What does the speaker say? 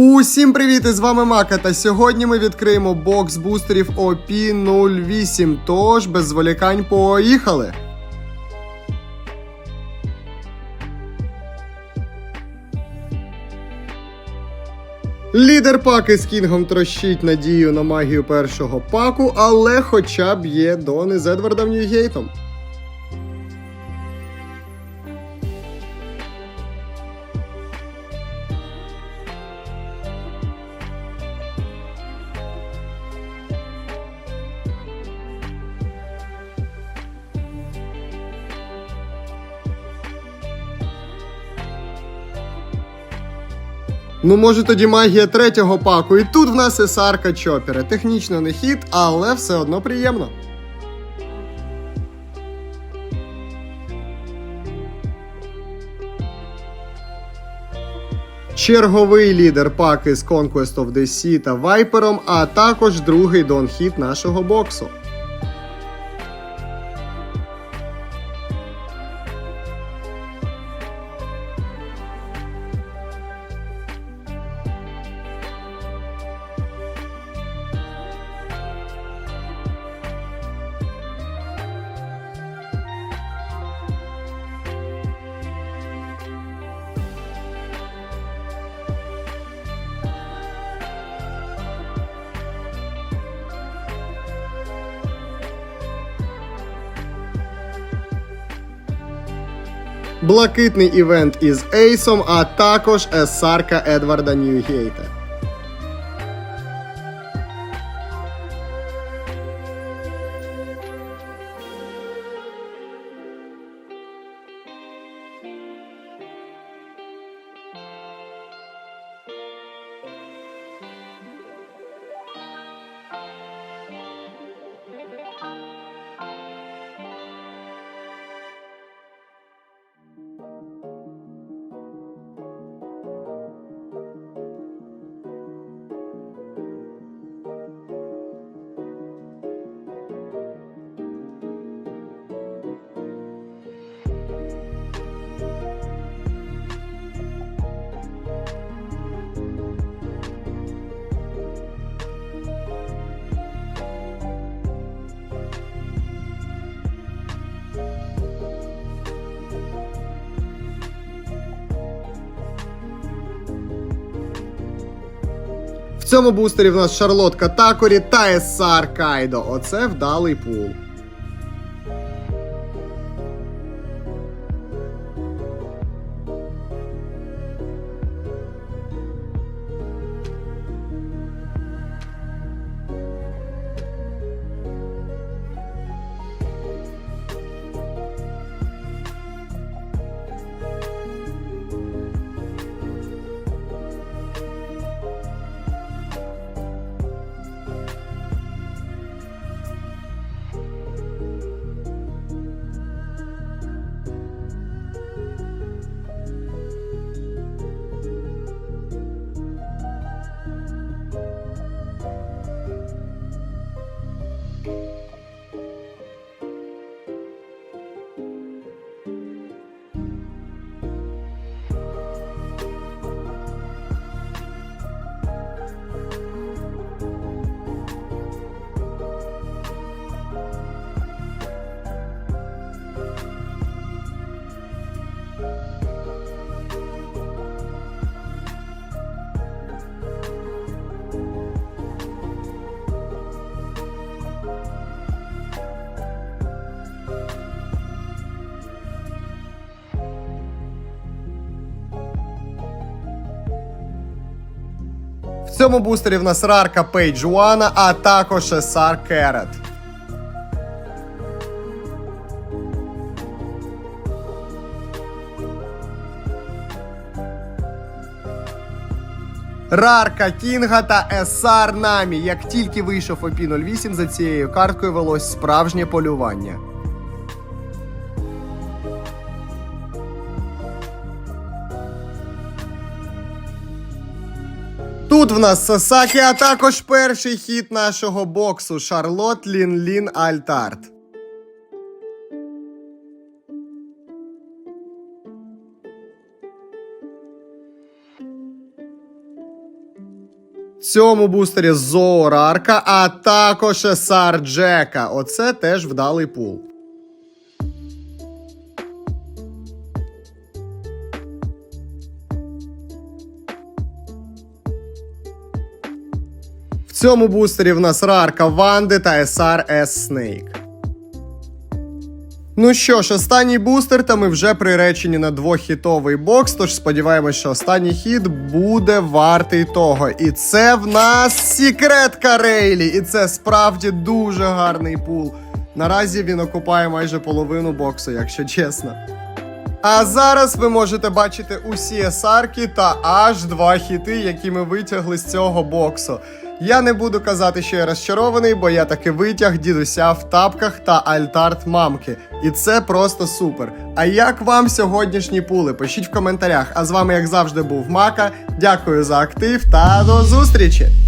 Усім привіт! І з вами Мака. Та сьогодні ми відкриємо бокс бустерів OP08. Тож без зволікань поїхали. Лідер паки з Кінгом трощить надію на магію першого паку, але хоча б є Дони з Едвардом Ньюгейтом. Ну, може тоді магія третього паку. І тут в нас есарка Чопера. Технічно не хід, але все одно приємно. Черговий лідер паки з Conquest of the Sea та Вайпером, а також другий донхід нашого боксу. Блакитний івент із Ейсом, а також есарка Едварда Ньюгейта. В цьому бустері в нас Шарлотка Такорі та Есар Кайдо. Оце вдалий пул. you В цьому бустері в нас рарка Пейдж Уана, а також Есар Керет. Рарка Кінга та Есар Намі. Як тільки вийшов OP 08, за цією карткою велось справжнє полювання. Тут в нас Сасакі, а також перший хід нашого боксу Шарлот Лін Лін Альтарт. В цьому бустері Зоорарка, а також Есар Джека. Оце теж вдалий пул. Цьому бустері в нас Рарка Ванди та SR S Snake. Ну що ж, останній бустер, та ми вже приречені на двоххітовий бокс, тож сподіваємось, що останній хід буде вартий того. І це в нас секретка Рейлі, і це справді дуже гарний пул. Наразі він окупає майже половину боксу, якщо чесно. А зараз ви можете бачити усі есарки та аж два хіти, які ми витягли з цього боксу. Я не буду казати, що я розчарований, бо я таки витяг дідуся в тапках та альтарт мамки. І це просто супер. А як вам сьогоднішні пули? Пишіть в коментарях. А з вами, як завжди, був Мака. Дякую за актив та до зустрічі!